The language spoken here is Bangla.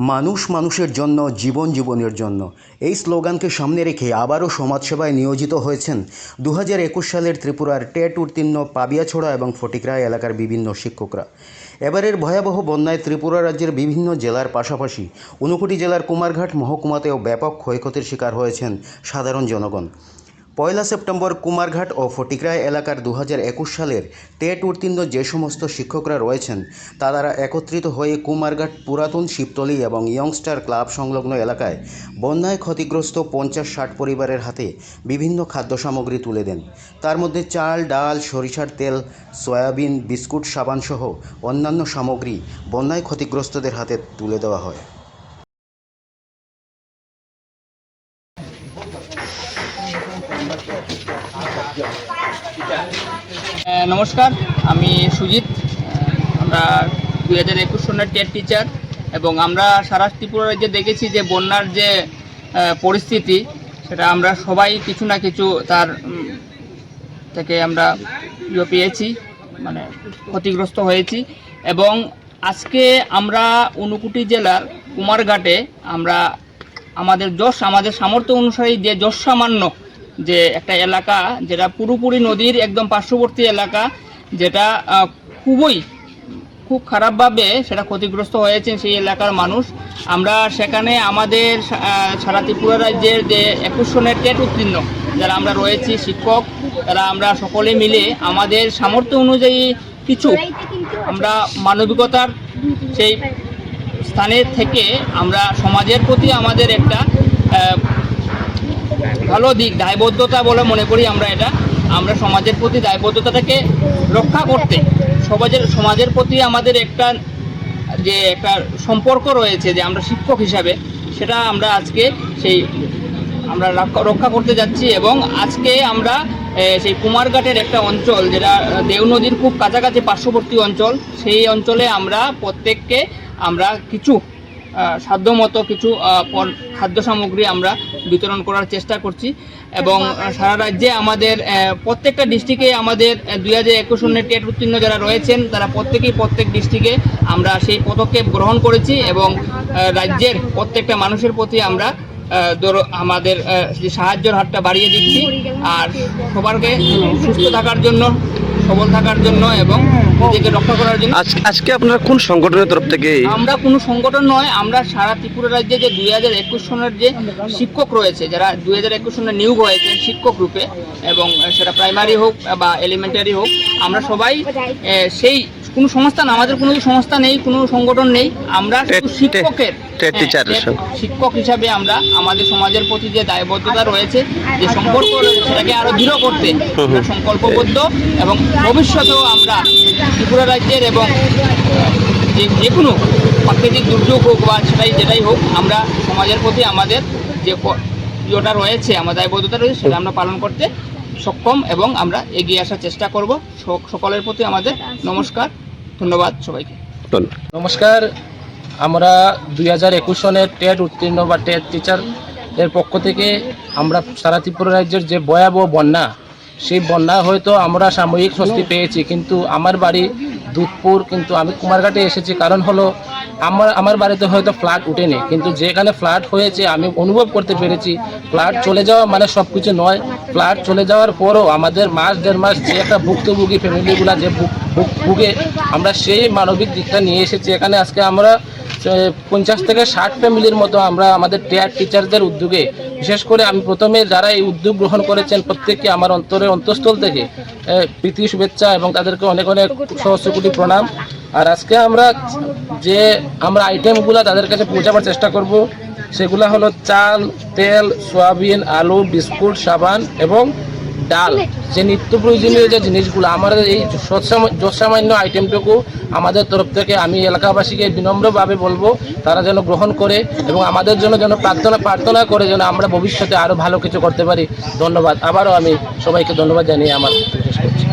মানুষ মানুষের জন্য, জীবন জীবনের জন্য। এই স্লোগানকে সামনে রেখে আবারও সমাজসেবায় নিয়োজিত হয়েছেন দু একুশ সালের ত্রিপুরার টেট উত্তীর্ণ পাবিয়াছড়া এবং ফটিকরা এলাকার বিভিন্ন শিক্ষকরা। এবারের ভয়াবহ বন্যায় ত্রিপুরা রাজ্যের বিভিন্ন জেলার পাশাপাশি ঊনকোটি জেলার কুমারঘাট মহকুমাতেও ব্যাপক ক্ষয়ক্ষতির শিকার হয়েছেন সাধারণ জনগণ। পয়লা সেপ্টেম্বর কুমারঘাট ও ফটিকরায় এলাকার দু হাজার একুশ সালের টেট উত্তীর্ণ যে সমস্ত শিক্ষকরা রয়েছেন, তারা একত্রিত হয়ে কুমারঘাট পুরাতন শিবতলি এবং ইয়ংস্টার ক্লাব সংলগ্ন এলাকায় বন্যায় ক্ষতিগ্রস্ত পঞ্চাশ ষাট পরিবারের হাতে বিভিন্ন খাদ্য সামগ্রী তুলে দেন। তার মধ্যে চাল, ডাল, সরিষার তেল, সয়াবিন, বিস্কুট সাবানসহ অন্যান্য সামগ্রী বন্যায় ক্ষতিগ্রস্তদের হাতে তুলে দেওয়া হয়। নমস্কার, আমি সুজিত। আমরা দুই হাজার একুশ সনের টেট টিচার এবং আমরা সারা ত্রিপুরা রাজ্যে দেখেছি যে বন্যার যে পরিস্থিতি, সেটা আমরা সবাই কিছু না কিছু তার থেকে আমরা ইয়ে পেয়েছি মানে ক্ষতিগ্রস্ত হয়েছি। এবং আজকে আমরা ঊনকুটি জেলার কুমারঘাটে আমরা আমাদের যশ, আমাদের সামর্থ্য অনুসারে যে যশ সামান্য যে একটা এলাকা যেটা পুরোপুরি নদীর একদম পার্শ্ববর্তী এলাকা, যেটা খুবই, খুব খারাপভাবে সেটা ক্ষতিগ্রস্ত হয়েছে সেই এলাকার মানুষ। আমরা সেখানে আমাদের সারা ত্রিপুরা রাজ্যের যে একুশ সনের টেট উত্তীর্ণ, যারা আমরা রয়েছি শিক্ষক, তারা আমরা সকলে মিলে আমাদের সামর্থ্য অনুযায়ী কিছু আমরা মানবিকতার সেই স্থানে থেকে আমরা সমাজের প্রতি আমাদের একটা ভালো দিক, দায়বদ্ধতা বলে মনে করি আমরা এটা। আমরা সমাজের প্রতি দায়বদ্ধতাটাকে রক্ষা করতে, সমাজের সমাজের প্রতি আমাদের একটা যে একটা সম্পর্ক রয়েছে, যে আমরা শিক্ষক হিসাবে, সেটা আমরা আজকে সেই আমরা রক্ষা- করতে যাচ্ছি এবং আজকে আমরা সেই কুমারঘাটের একটা অঞ্চল, যেটা দেউ নদীর খুব কাছাকাছি পার্শ্ববর্তী অঞ্চল, সেই অঞ্চলে আমরা প্রত্যেককে আমরা কিছু সাধ্যমতো কিছু খাদ্য সামগ্রী আমরা বিতরণ করার চেষ্টা করছি। এবং সারা রাজ্যে আমাদের প্রত্যেকটা ডিস্ট্রিক্টে আমাদের দুই হাজার একুশ উন্নয়ন টেট উত্তীর্ণ যারা রয়েছেন, তারা প্রত্যেকেই প্রত্যেক ডিস্ট্রিক্টে আমরা সেই পদক্ষেপ গ্রহণ করেছি এবং রাজ্যের প্রত্যেকটা মানুষের প্রতি আমরা আমাদের যে সাহায্যের হাতটা বাড়িয়ে দিচ্ছি। আর সবারকে সুস্থ থাকার জন্য সবল থাকার জন্য এবং নিজেকে রক্ষা করার জন্য। আজকে আজকে আপনারা কোন সংগঠনের তরফ থেকে আমরা কোনো সংগঠন নয় আমরা সারা ত্রিপুরা রাজ্যে যে দুই হাজার একুশ সনের যে শিক্ষক রয়েছে যারা দুই হাজার একুশ সনে নিয়োগ হয়েছে শিক্ষক রূপে এবং সেটা প্রাইমারি হোক বা এলিমেন্টারি হোক আমরা সবাই সেই কোনো সংস্থা না আমাদের কোনো সংস্থা নেই কোনো সংগঠন নেই। আমরা শিক্ষকের হ্যাঁ। শিক্ষক হিসাবে আমরা আমাদের সমাজের প্রতি যে দায়বদ্ধতা রয়েছে যে সম্পর্ক রয়েছে সেটাকে আরও দৃঢ় করতে আমরা সংকল্পবদ্ধ এবং ভবিষ্যতেও আমরা ত্রিপুরা রাজ্যের এবং যে যে কোনো প্রাকৃতিক দুর্যোগ হোক বা সেটাই যেটাই হোক আমরা সমাজের প্রতি আমাদের যে ইয়েটা রয়েছে আমাদের দায়বদ্ধতা রয়েছে সেটা আমরা পালন করতে সক্ষম এবং আমরা এগিয়ে আসার চেষ্টা করব। সকলের প্রতি আমাদের নমস্কার ধন্যবাদ সবাইকে। নমস্কার আমরা দুই হাজার একুশ সনের টেট উত্তীর্ণ বা টেট টিচার এর পক্ষ থেকে আমরা সারা ত্রিপুরা রাজ্যের যে ভয়াবহ বন্যা সেই বন্যা হয়তো আমরা সাময়িক স্বস্তি পেয়েছি কিন্তু আমার বাড়ি দুধপুর, কিন্তু আমি কুমারঘাটে এসেছি। কারণ হলো, আমার আমার বাড়িতে হয়তো ফ্ল্যাট উঠেনি। কিন্তু যেখানে ফ্ল্যাট হয়েছে, আমি অনুভব করতে পেরেছি। ফ্ল্যাট চলে যাওয়া মানে সব কিছু নয়। ফ্ল্যাট চলে যাওয়ার পরও আমাদের মাস, দেড় মাস যে একটা ভুক্তভোগী ফ্যামিলিগুলো যে ভুগ- আমরা সেই মানবিক দিকটা নিয়ে এসেছি। এখানে আজকে আমরা পঞ্চাশ থেকে ষাট ফ্যামিলির মতো আমরা আমাদের টেয়ার টিচারদের উদ্যোগে, বিশেষ করে আমি প্রথমে যারা এই উদ্যোগ গ্রহণ করেছেন প্রত্যেককে আমার অন্তরের অন্তঃস্থল থেকে প্রীতি, শুভেচ্ছা এবং তাদেরকে অনেক অনেক সহস্র কোটি প্রণাম। আর আজকে আমরা যে আমরা আইটেমগুলো তাদের কাছে পৌঁছাবার চেষ্টা করব, সেগুলো হলো চাল, তেল, সয়াবিন, আলু, বিস্কুট, সাবান এবং ডাল, যে নিত্য প্রয়োজনীয় যে জিনিসগুলো আমাদের এই যৎসামান্য আইটেমটুকু আমাদের তরফ থেকে আমি এলাকাবাসীকে বিনম্রভাবে বলব, তারা যেন গ্রহণ করে এবং আমাদের জন্য যেন প্রার্থনা প্রার্থনা করে যেন আমরা ভবিষ্যতে আরও ভালো কিছু করতে পারি। ধন্যবাদ। আবারও আমি সবাইকে ধন্যবাদ জানিয়ে আমার শেষ করছি।